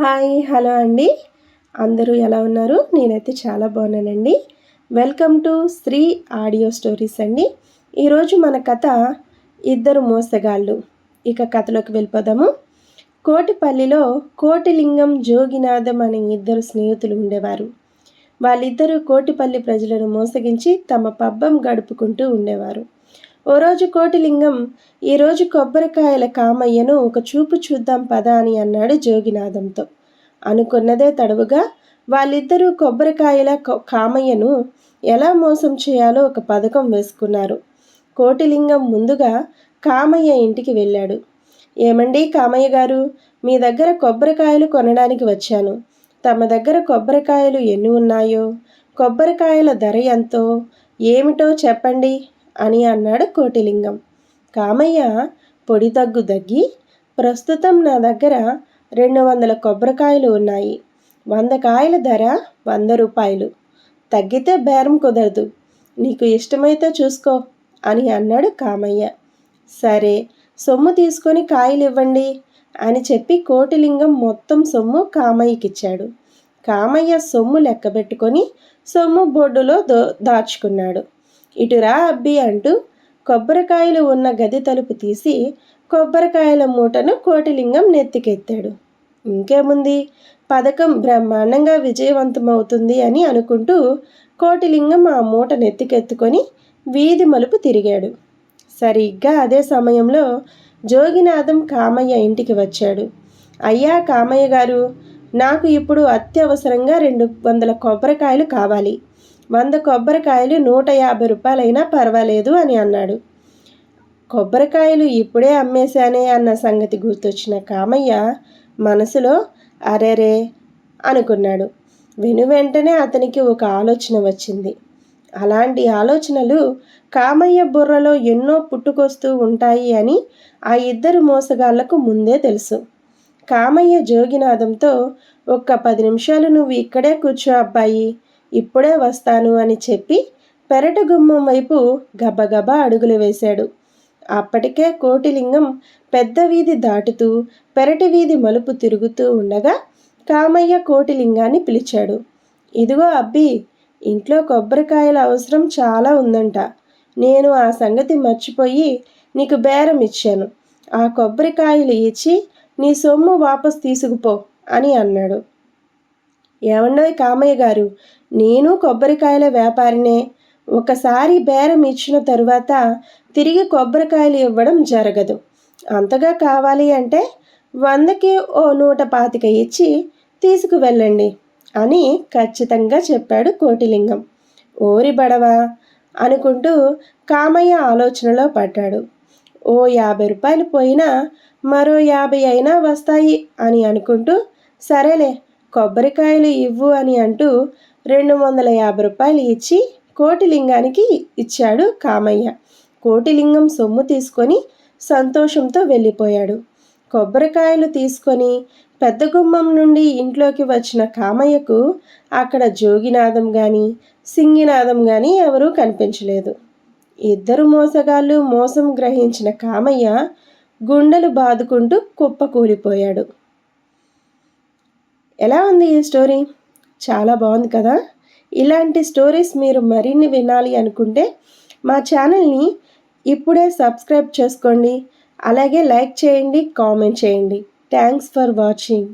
Hi hello అండి. అందరూ ఎలా ఉన్నారు? నేనైతే చాలా బాగున్నానండి. Welcome to Sri audio stories అండి. ఈరోజు మన కథ ఇద్దరు మోసగాళ్ళు. ఇక కథలోకి వెళ్ళిపోదాము. కోటిపల్లిలో కోటిలింగం జోగినాథం అనే ఇద్దరు స్నేహితులు ఉండేవారు. వాళ్ళిద్దరూ కోటిపల్లి ప్రజలను మోసగించి తమ పబ్బం గడుపుకుంటూ ఉండేవారు. ఓ రోజు కోటిలింగం ఈరోజు కొబ్బరికాయల కామయ్యను ఒక చూపు చూద్దాం పద అని అన్నాడు జోగినాథంతో. అనుకున్నదే తడవుగా వాళ్ళిద్దరూ కొబ్బరికాయల కామయ్యను ఎలా మోసం చేయాలో ఒక పథకం వేసుకున్నారు. కోటిలింగం ముందుగా కామయ్య ఇంటికి వెళ్ళాడు. ఏమండి కామయ్య గారు మీ దగ్గర కొబ్బరికాయలు కొనడానికి వచ్చాను. తమ దగ్గర కొబ్బరికాయలు ఎన్ని ఉన్నాయో కొబ్బరికాయల ధర ఎంతో ఏమిటో చెప్పండి. అని అన్నాడు కోటిలింగం. కామయ్య పొడి దగ్గు దగ్గి ప్రస్తుతం నా దగ్గర రెండు వందల కొబ్బరికాయలు ఉన్నాయి. వంద కాయల ధర వంద రూపాయలు. తగ్గితే బేరం కుదరదు. నీకు ఇష్టమైతే చూసుకో అని అన్నాడు కామయ్య. సరే సొమ్ము తీసుకొని కాయలు ఇవ్వండి అని చెప్పి కోటిలింగం మొత్తం సొమ్ము కామయ్యకిచ్చాడు. కామయ్య సొమ్ము లెక్కబెట్టుకొని సొమ్ము బొడ్డులో దో దాచుకున్నాడు. ఇటురా అబ్బి అంటూ కొబ్బరికాయలు ఉన్న గది తలుపు తీసి కొబ్బరికాయల మూటను కోటిలింగం నెత్తికెత్తాడు. ఇంకేముంది? పథకం బ్రహ్మాండంగా విజయవంతమవుతుంది అని అనుకుంటూ కోటిలింగం ఆ మూట నెత్తికెత్తుకొని వీధి మలుపు తిరిగాడు. సరిగ్గా అదే సమయంలో జోగినాథం కామయ్య ఇంటికి వచ్చాడు. అయ్యా కామయ్య గారు నాకు ఇప్పుడు అత్యవసరంగా రెండు వందల కొబ్బరికాయలు కావాలి. వంద కొబ్బరికాయలు నూట యాభై రూపాయలైనా పర్వాలేదు అని అన్నాడు. కొబ్బరికాయలు ఇప్పుడే అమ్మేశానే అన్న సంగతి గుర్తొచ్చిన కామయ్య మనసులో అరెరే అనుకున్నాడు. విను వెంటనే అతనికి ఒక ఆలోచన వచ్చింది. అలాంటి ఆలోచనలు కామయ్య బుర్రలో ఎన్నో పుట్టుకొస్తూ ఉంటాయి అని ఆ ఇద్దరు మోసగాళ్ళకు ముందే తెలుసు. కామయ్య జోగినాథంతో ఒక్క పది నిమిషాలు నువ్వు ఇక్కడే కూర్చో అబ్బాయి ఇప్పుడే వస్తాను అని చెప్పి పెరటి గుమ్మం వైపు గబగబా అడుగులు వేశాడు. అప్పటికే కోటిలింగం పెద్ద వీధి దాటుతూ పెరటి వీధి మలుపు తిరుగుతూ ఉండగా కామయ్య కోటిలింగాన్ని పిలిచాడు. ఇదిగో అబ్బి ఇంట్లో కొబ్బరికాయల అవసరం చాలా ఉందంట. నేను ఆ సంగతి మర్చిపోయి నీకు బేరం ఇచ్చాను. ఆ కొబ్బరికాయలు ఇచ్చి నీ సొమ్ము వాపస్ తీసుకుపో అని అన్నాడు. ఏమన్నోయ్ కామయ్య గారు? నేను కొబ్బరికాయల వ్యాపారినే. ఒకసారి బేరం ఇచ్చిన తరువాత తిరిగి కొబ్బరికాయలు ఇవ్వడం జరగదు. అంతగా కావాలి అంటే వందకి ఓ నూట పాతిక ఇచ్చి తీసుకువెళ్ళండి అని ఖచ్చితంగా చెప్పాడు కోటిలింగం. ఓరి బడవా! అనుకుంటూ కామయ్య ఆలోచనలో పడ్డాడు. ఓ యాభై రూపాయలు పోయినా మరో యాభై అయినా వస్తాయి అని అనుకుంటూ సరేలే కొబ్బరికాయలు ఇవ్వు అని అంటూ రెండు వందల యాభై రూపాయలు ఇచ్చి కోటిలింగానికి ఇచ్చాడు కామయ్య. కోటిలింగం సొమ్ము తీసుకొని సంతోషంతో వెళ్ళిపోయాడు. కొబ్బరికాయలు తీసుకొని పెద్ద గుమ్మం నుండి ఇంట్లోకి వచ్చిన కామయ్యకు అక్కడ జోగినాదం కానీ సింగినాదం కానీ ఎవరూ కనిపించలేదు. ఇద్దరు మోసగాళ్ళు మోసం గ్రహించిన కామయ్య గుండెలు బాదుకుంటూ కుప్పకూలిపోయాడు. ఎలా ఉంది ఈ స్టోరీ చాలా బాగుంది కదా? ఇలాంటి స్టోరీస్ మీరు మరిన్ని వినాలి అనుకుంటే మా ఛానల్ని ఇప్పుడే సబ్స్క్రైబ్ చేసుకోండి. అలాగే లైక్ చేయండి కామెంట్ చేయండి. Thanks for watching